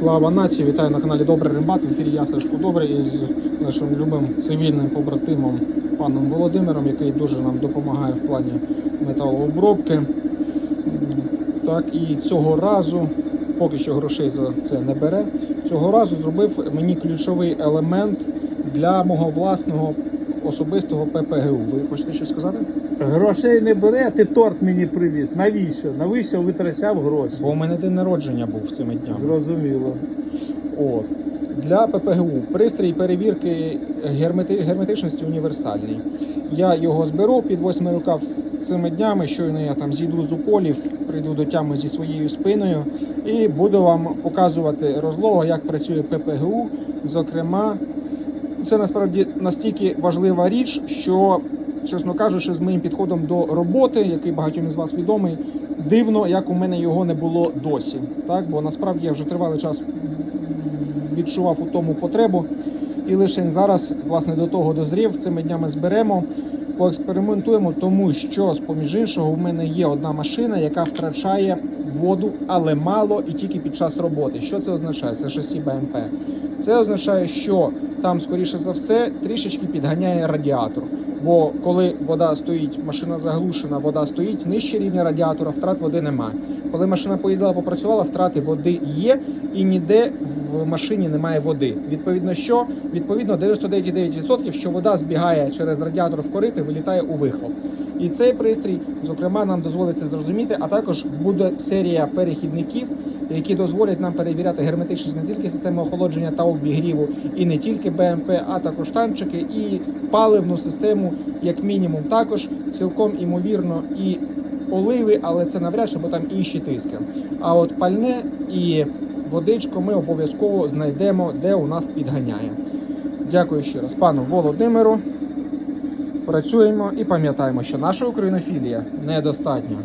Слава нації! Вітаю на каналі Добрий Римбат. В ефірі я Сашко Добрий із нашим любим цивільним побратимом паном Володимиром, який дуже нам допомагає в плані металообробки. Так, і цього разу, поки що грошей за це не бере, цього разу зробив мені ключовий елемент для мого власного особистого ППГУ. Ви хочете щось сказати? Грошей не бере, а ти торт мені привіз. Навіщо? Навіщо витрачав гроші? Бо у мене день народження був цими днями. Зрозуміло. От. Для ППГУ пристрій перевірки гермети- герметичності універсальний. Я його зберу під восьми рукав цими днями. Щойно я там зійду з уколів, прийду до тями зі своєю спиною і буду вам показувати розлого, як працює ППГУ. Зокрема, це насправді настільки важлива річ, що, чесно кажучи, з моїм підходом до роботи, який багатьом із вас відомий, дивно, як у мене його не було досі. Так, бо насправді я вже тривалий час відчував у тому потребу. І лише зараз, власне, до того дозрів, цими днями зберемо, поекспериментуємо, тому що, з поміж іншого, в мене є одна машина, яка втрачає воду, але мало і тільки під час роботи. Що це означає? Це шасі БМП. Це означає, що там, скоріше за все, трішечки підганяє радіатор. Бо коли вода стоїть, машина заглушена, вода стоїть нижче рівня радіатора, втрат води немає. Коли машина поїздила, попрацювала, втрати води є, і ніде в машині немає води. Відповідно, що відповідно 99,9%, що вода збігає через радіатор в корити, вилітає у вихлоп. І цей пристрій, зокрема, нам дозволить це зрозуміти, а також буде серія перехідників, які дозволять нам перевіряти герметичність не тільки системи охолодження та обігріву, і не тільки БМП, а також танчики, і паливну систему, як мінімум, також цілком імовірно і оливи, але це навряд чи, бо там інші тиски. А от пальне і водичку ми обов'язково знайдемо, де у нас підганяє. Дякую ще раз пану Володимиру. Працюємо і пам'ятаємо, що наша українофілія недостатня.